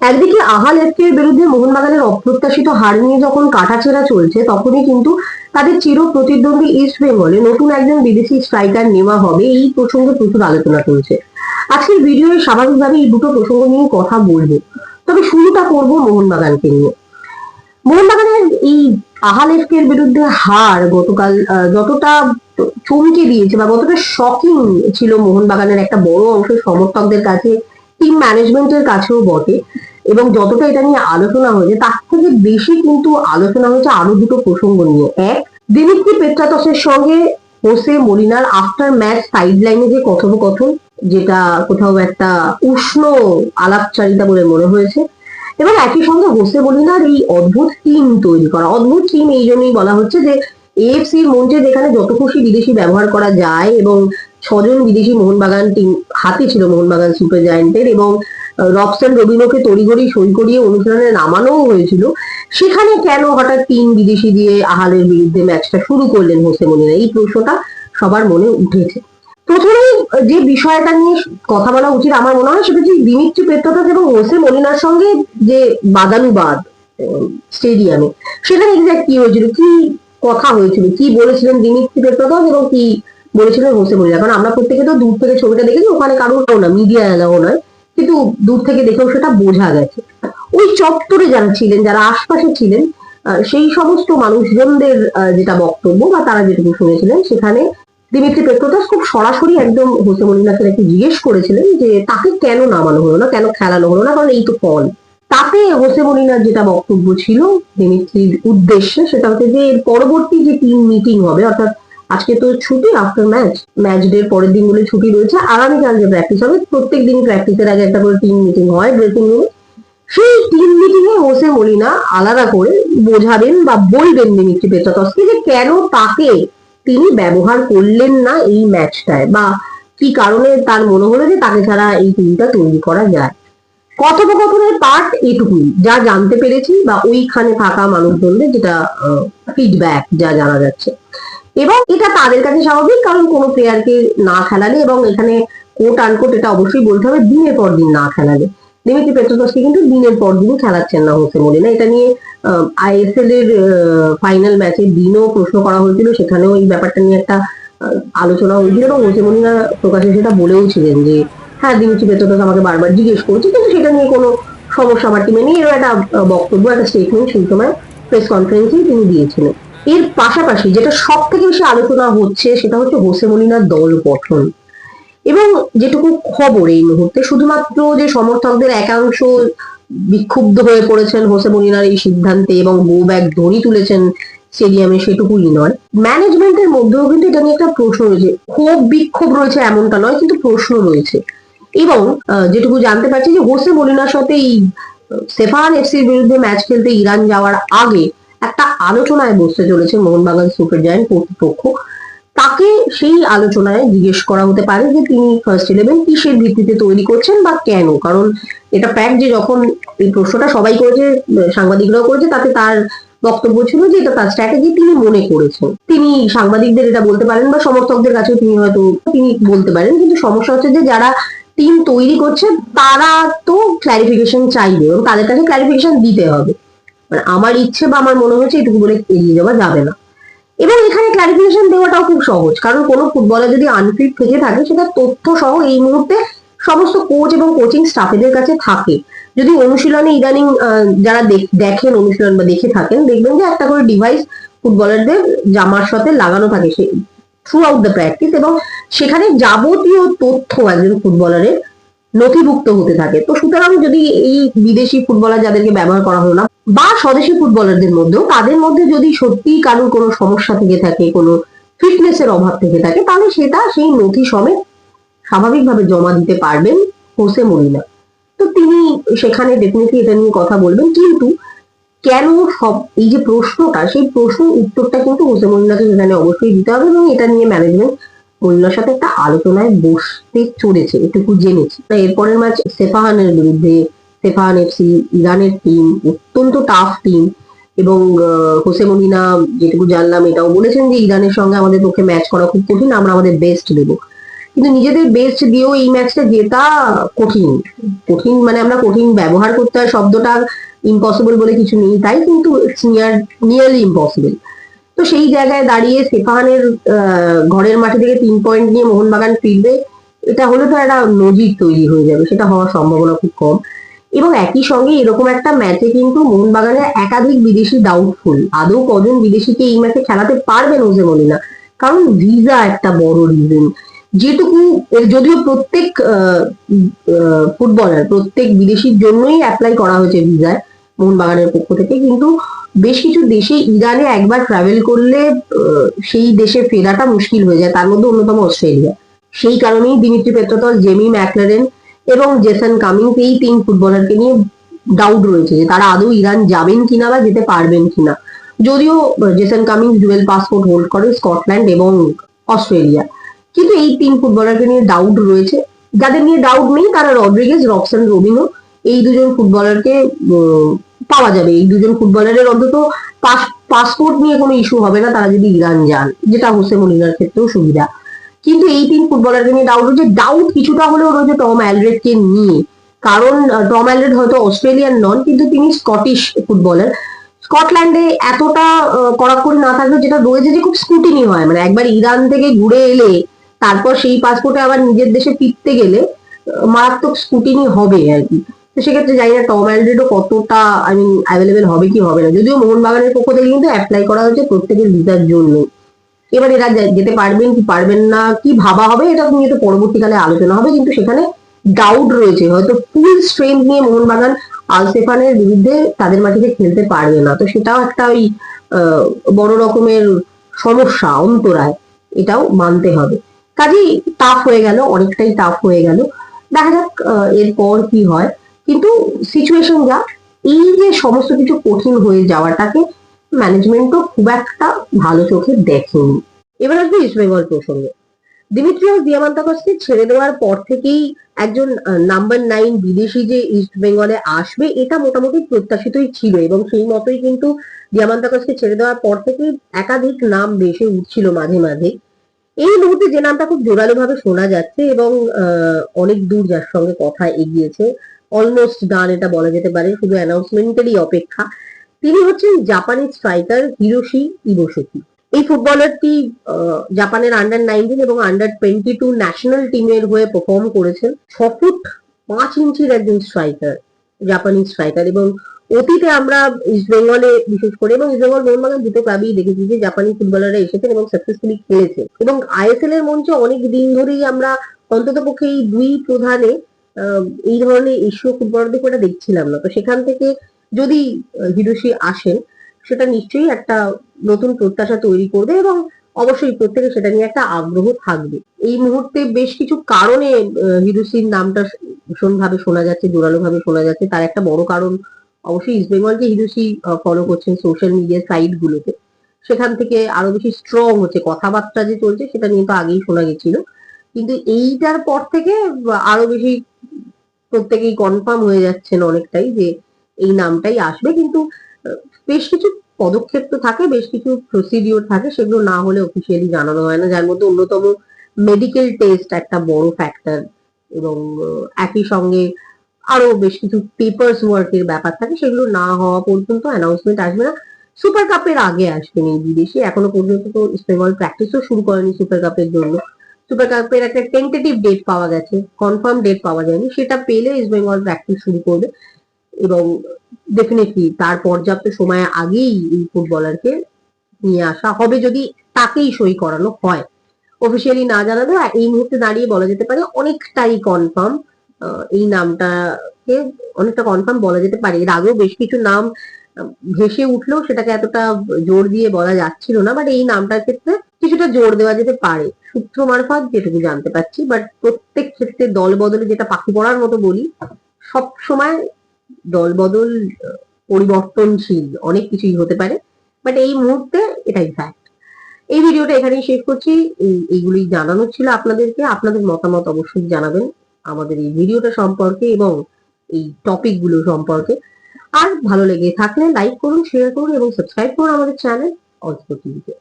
একদিকে আহাল এফকের বিরুদ্ধে মোহনবাগানের অপ্রত্যাশিত হার নিয়ে যখন কাটাছেড়া চলছে, তখনই কিন্তু তাদের চির প্রতিদ্বন্দ্বী ইস্ট বেঙ্গলে নতুন একজন বিদেশি স্ট্রাইকার নেওয়া হবে। এই প্রসঙ্গে প্রচুর আলোচনা চলছে। আজকের ভিডিওয়ে স্বাভাবিকভাবে এই দুটো প্রসঙ্গ নিয়ে কথা বলব। তবে শুরুটা করব মোহনবাগানকে নিয়ে। মোহনবাগানের এই আহাল এফকের বিরুদ্ধে হার গতকাল যতটা চমকে দিয়েছে বা কতটা শকিং ছিল মোহনবাগানের একটা বড় অংশের সমর্থকদের কাছে টিম ম্যানেজমেন্টের কাছেও বটে। এবং যতটা এটা নিয়ে আলোচনা হয়েছে, তার থেকে বেশি কিন্তু আলোচনা হয়েছে আরও দুটো প্রসঙ্গ নিয়ে। এক, দিমিত্রি পেট্রাতসের সঙ্গে হোসে মলিনার আফটার ম্যাচ সাইড সাইডলাইনে যে কথোপকথন, যেটা কোথাও একটা উষ্ণ আলাপচারিতা বলে মনে হয়েছে, এবং একই সঙ্গে হোসে মলিনার এই অদ্ভুত টিম তৈরি করা। অদ্ভুত টিম এই জন্যই বলা হচ্ছে যে এএফসির মঞ্চে যেখানে যত খুশি বিদেশি ব্যবহার করা যায় এবং ছজন বিদেশি মোহনবাগান টিম হাতে ছিল মোহনবাগান সুপার জায়েন্টের এবং আহ, রবসন রবিনোকে তড়িঘড়ি সই করিয়ে অনুশীলনে নামানোও হয়েছিল। সেখানে কেন হঠাৎ তিন বিদেশি দিয়ে আহালের বিরুদ্ধে ম্যাচটা শুরু করলেন হোসে মলিনা এই প্রশ্নটা সবার মনে উঠেছে। প্রথমেই যে বিষয়টা নিয়ে কথা বলা উচিত আমার মনে হয় সেটা হচ্ছে দিমিত্রি পেত্রদাস এবং হোসে মলিনার সঙ্গে যে বাদানুবাদ স্টেডিয়ামে সেখানে এক্সাক্ট কি হয়েছিল? কি কথা হয়েছিল? কি বলেছিলেন দিমিত্রি পেত্রদাস এবং কি বলেছিলেন হোসে মলিনা কারণ আমরা প্রত্যেকে তো দূর থেকে ছবিটা দেখেছি ওখানে কারোর না মিডিয়া এলাও নয়। কিন্তু দূর থেকে দেখেও সেটা বোঝা গেছে। ওই চত্বরে যারা ছিলেন, যারা আশপাশে ছিলেন সেই সমস্ত মানুষজনদের যেটা বক্তব্য বা তারা যেটুকু শুনেছিলেন, সেখানে দিমিত্রি পেট্রোদাস খুব সরাসরি একদম হোসে মলিনাকে নাকি জিজ্ঞেস করেছিলেন যে, তাকে কেন নামানো হলো না, কেন খেলানো হলো না, কারণ এই তো ফল। তাতে হোসে মলিনার যেটা বক্তব্য ছিল দিমিত্রির উদ্দেশ্যে, সেটা হচ্ছে যে পরবর্তী যে টিম মিটিং হবে, অর্থাৎ আজকে তো ছুটি আফটার ম্যাচ ম্যাচ ডে পরের দিন বলে ছুটি রয়েছে। আগামীকাল যে প্র্যাকটিস হবে। প্রত্যেক দিন প্র্যাকটিসের আগে একটা করে টিম মিটিং হয় ড্রেসিং রুমে সেই টিম মিটিং এ হোসে মলিনা আলাদা করে বোঝাবেন বা বলবেন দিমিত্রি পেট্রাতসকে যে কেন তাকে তিনি ব্যবহার করলেন না এই ম্যাচটায় বা কি কারণে তার মনে হলো যে তাকে ছাড়া এই টিমটা তৈরি করা যায়। কথোপকথনের পার্ট এটুকুই। যা জানতে পেরেছি বা ওইখানে থাকা মানুষজনদের যেটা ফিডব্যাক যা জানা যাচ্ছে। এবং এটা তাদের কাছে স্বাভাবিক, কারণ কোনো প্লেয়ারকে না খেলালে এবং এখানে কোট আনকোট এটা অবশ্যই বলতে হবে, দিনের পর দিন না খেলালে। দিমিত্রি পেট্রোদসকে কিন্তু দিনের পর দিন খেলাচ্ছেন না হোসে মলিনা এটা নিয়ে আইএসএল এর ফাইনাল ম্যাচে দিনও প্রশ্ন করা হয়েছিল, সেখানেও এই ব্যাপারটা নিয়ে একটা আলোচনা হয়েছিল এবং হোসে মলিনা প্রকাশে সেটা বলেও ছিলেন যে হ্যাঁ দিমিত্রি পেট্রোদস আমাকে বারবার জিজ্ঞেস করছে, কিন্তু সেটা নিয়ে কোনো সমস্যা আমার টিমে নেই। এরকম একটা বক্তব্য, একটা স্টেটমেন্ট সেই সময় প্রেস কনফারেন্সেই তিনি দিয়েছিলেন। এর পাশাপাশি যেটা সব থেকে বেশি আলোচনা হচ্ছে সেটা হচ্ছে হোসে মলিনার দল গঠন। এবং যেটুকু খবর এই মুহূর্তে, শুধুমাত্র যে সমর্থকদের একাংশ বিক্ষুব্ধ হয়ে পড়েছেন হোসে মলিনার এই সিদ্ধান্তে এবং গো ব্যাগ দড়ি তুলেছেন স্টেডিয়ামে সেটুকুই নয়। ম্যানেজমেন্টের মধ্যেও কিন্তু এটা নিয়ে একটা প্রশ্ন রয়েছে। ক্ষোভ বিক্ষোভ রয়েছে এমনটা নয়, কিন্তু প্রশ্ন রয়েছে। এবং যেটুকু জানতে পারছি যে হোসে মলিনার সাথে এই সেফান এফসির বিরুদ্ধে ম্যাচ খেলতে ইরান যাওয়ার আগে একটা আলোচনায় বসতে চলেছে মোহনবাগান সুপার জায়ান্ট কর্তৃপক্ষ। তাকে সেই আলোচনায় জিজ্ঞেস করা হতে পারে যে তিনি ফার্স্ট ইলেভেন কিসের ভিত্তিতে তৈরি করছেন বা কেন? কারণ এটা ফ্যাক্ট যে যখন এই প্রশ্নটা সবাই করেছে, সাংবাদিকরাও করেছে, তাতে তার বক্তব্য ছিল যে এটা তার স্ট্র্যাটেজি তিনি মনে করেছেন। তিনি সাংবাদিকদের এটা বলতে পারেন বা সমর্থকদের কাছেও তিনি হয়তো তিনি বলতে পারেন। কিন্তু সমস্যা হচ্ছে যে যারা টিম তৈরি করছে, তারা তো ক্ল্যারিফিকেশন চাইবে এবং তাদের কাছে ক্ল্যারিফিকেশন দিতে হবে। মানে আমার ইচ্ছে বা আমার মনে হচ্ছে এটুকু বলে এড়িয়ে যাওয়া যাবে না। এবং এখানে ক্লারিফিকেশন দেওয়াটাও খুব সহজ, কারণ কোনো ফুটবলার যদি আনফিট থেকে থাকে, সেটা তথ্য সহ এই মুহূর্তে সমস্ত কোচ এবং কোচিং স্টাফেদের কাছে থাকে। যদি অনুশীলনে ইদানিং যারা দেখেন অনুশীলন বা দেখে থাকেন, দেখবেন যে একটা করে ডিভাইস ফুটবলারদের জামার সাথে লাগানো থাকে সে থ্রু আউট দ্য প্র্যাকটিস এবং সেখানে যাবতীয় তথ্য একজন ফুটবলারের নথিভুক্ত হতে থাকে। তো সুতরাং যদি এই বিদেশি ফুটবলার যাদেরকে ব্যবহার করা হলো না বা স্বদেশি ফুটবলারদের মধ্যেও, তাদের মধ্যে যদি সত্যি কারোর কোনো সমস্যা থেকে থাকে, কোনো ফিটনেসের অভাব থেকে থাকে, তাহলে সেটা সেই নথি সমেত স্বাভাবিকভাবে জমা দিতে পারবেন হোসে মলিনা তো তিনি সেখানে ডেফিনেটলি এটা নিয়ে কথা বলবেন, কিন্তু কেন সব, এই যে প্রশ্নটা, সেই প্রশ্নের উত্তরটা কিন্তু হোসে মলিনাকে সেখানে অবশ্যই দিতে হবে এবং এটা নিয়ে ম্যানেজমেন্ট মলিনার সাথে একটা আলোচনায় বসতে চলেছে, এটুকু জেনেছি। তা এরপরের ম্যাচ সেফাহানের বিরুদ্ধে সেফাহান এফসি, ইরানের টিম অত্যন্ত টাফ টিম এবং হোসে মলিনা যেটুকু জানলাম এটাও বলেছেন যে ইরানের সঙ্গে আমাদের পক্ষে ম্যাচ করা খুব কঠিন, আমরা আমাদের বেস্ট দেবো। কিন্তু নিজেদের বেস্ট দিয়েও এই ম্যাচটা জেতা কঠিন। কঠিন মানে আমরা কঠিন ব্যবহার করতে হয়, শব্দটা ইম্পসিবল বলে কিছু নেই তাই, কিন্তু নিয়ার নিয়ারলি ইম্পসিবল তো সেই জায়গায় দাঁড়িয়ে সেফাহানের ঘরের মাঠে থেকে তিন পয়েন্ট নিয়ে মোহনবাগান ফিরবে, এটা হলে তো একটা নজির তৈরি হয়ে যাবে, সেটা হওয়ার সম্ভাবনা খুব কম। এবং একই সঙ্গে এরকম একটা ম্যাচে কিন্তু মোহনবাগানের একাধিক বিদেশি ডাউটফুল আদৌ কজন বিদেশিকে এই ম্যাচে খেলাতে পারবেন ওজে মলিনা কারণ ভিসা একটা বড় রিজন যেটুকু যদিও প্রত্যেক ফুটবলার প্রত্যেক বিদেশির জন্যই অ্যাপ্লাই করা হয়েছে ভিসায় মোহনবাগানের পক্ষ থেকে। কিন্তু বেশ কিছু দেশে ইরানে একবার ট্রাভেল করলে সেই দেশে ফেরাটা মুশকিল হয়ে যায়। তার মধ্যে অন্যতম অস্ট্রেলিয়া। সেই কারণেই দিমিত্রি পেত্রতল জেমি ম্যাকলারেন এবং জেসন কামিংস এই তিন ফুটবলারকে নিয়ে ডাউট রয়েছে যে তারা আদৌ ইরান যাবেন কিনা বা যেতে পারবেন কিনা। যদিও Jason Cummings dual passport hold করে স্কটল্যান্ড এবং অস্ট্রেলিয়া। কিন্তু এই তিন ফুটবলারকে নিয়ে ডাউট রয়েছে। যাদের নিয়ে ডাউট নেই, তারা রড্রিগেজ, রক্সান রবিনো, এই দুজন ফুটবলারকে পাওয়া যাবে। এই দুজন ফুটবলারের অন্তত পাসপোর্ট নিয়ে কোনো ইস্যু হবে না, তারা যদি ইরান যান, যেটা হোসে মলিনার ক্ষেত্রেও সুবিধা। কিন্তু এই তিন ফুটবলারকে নিয়ে ডাউট হচ্ছে। ডাউট কিছুটা হলেও রয়েছে টম অ্যালরেডকে নিয়ে। কারণ টম অ্যালরেড হয়তো অস্ট্রেলিয়ান নন, কিন্তু তিনি স্কটিশ ফুটবলার স্কটল্যান্ডে এতটা কড়াকড়ি না থাকলেও যেটা রয়েছে যে খুব স্কুটিনি হয়। মানে একবার ইরান থেকে ঘুরে এলে, তারপর সেই পাসপোর্টে আবার নিজের দেশে ফিরতে গেলে মারাত্মক স্কুটিনি হবে আর কি। তো সেক্ষেত্রে জানি না টম অ্যালরেডও কতটা আই মিন অ্যাভেলেবেল হবে কি হবে না। যদিও মোহনবাগানের পক্ষ থেকে কিন্তু অ্যাপ্লাই করা হয়েছে প্রত্যেকের ভিসার জন্য এবার এরা যেতে পারবেন কি পারবেন না, কি ভাবা হবে, এটা নিয়ে তো পরবর্তীকালে আলোচনা হবে। কিন্তু সেখানে ডাউট রয়েছে। হয়তো ফুল স্ট্রেংথ নিয়ে মোহনবাগান আলসেফানের বিরুদ্ধে তাদের মাটিতে খেলতে পারবে না। তো সেটাও একটা ওই বড় রকমের সমস্যা, অন্তরায়। এটাও মানতে হবে। কাজেই টাফ হয়ে গেল, অনেকটাই টাফ হয়ে গেল। দেখা যাক এরপর কি হয়। কিন্তু সিচুয়েশন যা, এই যে সমস্ত কিছু কঠিন হয়ে যাওয়াটাকে ম্যানেজমেন্টও খুব একটা ভালো চোখে দেখেনি। এবার আসবে ইস্ট বেঙ্গল প্রসঙ্গে দিমিত্রিয়াস দিয়ামান্তাকসকে ছেড়ে দেওয়ার পর থেকেই একজন নাম্বার নাইন বিদেশি যে ইস্ট বেঙ্গলে আসবে, এটা মোটামুটি প্রত্যাশিতই ছিল এবং সেই মতোই কিন্তু দিয়ামান্তাকসকে ছেড়ে দেওয়ার পর থেকেই একাধিক নাম ভেসে উঠছিল মাঝে মাঝে। এই মুহূর্তে যে নামটা খুব জোরালো ভাবে শোনা যাচ্ছে এবং অনেক দূর যার সঙ্গে কথা এগিয়েছে অলমোস্ট ডান এটা বলা যেতে পারে, শুধু অ্যানাউন্সমেন্টেরই অপেক্ষা। তিনি হচ্ছেন জাপানি স্ট্রাইকার হিরোশি ইবোসকি এই ফুটবলারটি জাপানের আন্ডার নাইনটিন এবং আন্ডার টোয়েন্টি টু ন্যাশনাল টিমের হয়ে পারফর্ম করেছেন। ছ ফুট পাঁচ ইঞ্চির একজন স্ট্রাইকার জাপানি স্ট্রাইকার এবং অতীতে আমরা ইস্ট বেঙ্গলে বিশেষ করে এবং ইস্ট বেঙ্গল মোহনবাগান দুটো ক্লাবেই দেখেছি যে জাপানি ফুটবলাররা এসেছেন এবং সাকসেসফুলি খেলেছে এবং আইএসএল এর মঞ্চে অনেক দিন ধরেই আমরা অন্তত পক্ষে এই দুই প্রধানে এই ধরনের এশীয় ফুটবলারদের দেখছিলাম না। তো সেখান থেকে যদি হিরোশি আসেন সেটা নিশ্চয়ই একটা নতুন প্রত্যাশা তৈরি করবে এবং অবশ্যই প্রত্যেকে সেটা নিয়ে একটা আগ্রহ থাকবে। এই মুহূর্তে বেশ কিছু কারণে হিরোশির নামটা ভীষণভাবে শোনা যাচ্ছে জোরালো ভাবে শোনা যাচ্ছে। তার একটা বড় কারণ অবশ্যই ইস্ট বেঙ্গল যে হিরোশি ফলো করছেন সোশ্যাল মিডিয়া সাইট গুলোতে, সেখান থেকে আরও বেশি স্ট্রং হচ্ছে। কথাবার্তা যে চলছে, সেটা নিয়ে তো আগেই শোনা গেছিল। কিন্তু এইটার পর থেকে আরও বেশি প্রত্যেকেই কনফার্ম হয়ে যাচ্ছেন অনেকটাই যে এই নামটাই আসবে, কিন্তু বেশ কিছু পদক্ষেপ তো থাকে, বেশ কিছু প্রসিডিওর থাকে, সেগুলো না হলে অফিসিয়ালি জানানো হয় না, যার মধ্যে অন্যতম মেডিকেল টেস্ট একটা বড় ফ্যাক্টর এবং একই সঙ্গে আরও বেশ কিছু পেপার্স ওয়ার্কের ব্যাপার থাকে, সেগুলো না হওয়া পর্যন্ত অ্যানাউন্সমেন্ট আসবে না। সুপার কাপের আগে আসবেন এই বিদেশি, এখনও পর্যন্ত তো ইস্ট বেঙ্গল প্র্যাকটিসও শুরু করেনি সুপার কাপের জন্য। সুপার কাপের একটা টেন্টেটিভ ডেট পাওয়া গেছে কনফার্ম ডেট পাওয়া যায়নি, সেটা পেলে ইস্ট বেঙ্গল প্র্যাকটিস শুরু করবে। এবং ডেফিনেটলি তার পর্যাপ্ত সময় আগেই এই ফুটবলারকে নিয়ে আসা হবে যদি তাকেই সই করানো হয়। অফিসিয়ালি না জানালে এই মুহূর্তে দাঁড়িয়ে বলা যেতে পারে অনেকটাই কনফার্ম এই নামটাকে অনেকটা কনফার্ম বলা যেতে পারে। এর আগেও বেশ কিছু নাম ভেসে উঠলেও সেটাকে এতটা জোর দিয়ে বলা যাচ্ছিল না বাট এই নামটার ক্ষেত্রে কিছুটা জোর দেওয়া যেতে পারে। সূত্র মারফত যেটুকু জানতে পারছি বাট প্রত্যেক ক্ষেত্রে দল বদলে যেটা পাখি পড়ার মতো বলি সব সময় দল বদল পরিবর্তনশীল, অনেক কিছুই হতে পারে। বাট এই মুহূর্তে এটাই ফ্যাক্ট এই ভিডিওটা এখানেই শেষ করছি। এইগুলি জানানো ছিল আপনাদেরকে। আপনাদের মতামত অবশ্যই জানাবেন আমাদের এই ভিডিওটা সম্পর্কে এবং এই টপিকগুলো সম্পর্কে। আর ভালো লেগে থাকলে লাইক করুন শেয়ার করুন এবং সাবস্ক্রাইব করুন আমাদের চ্যানেল অল্প টিভিতে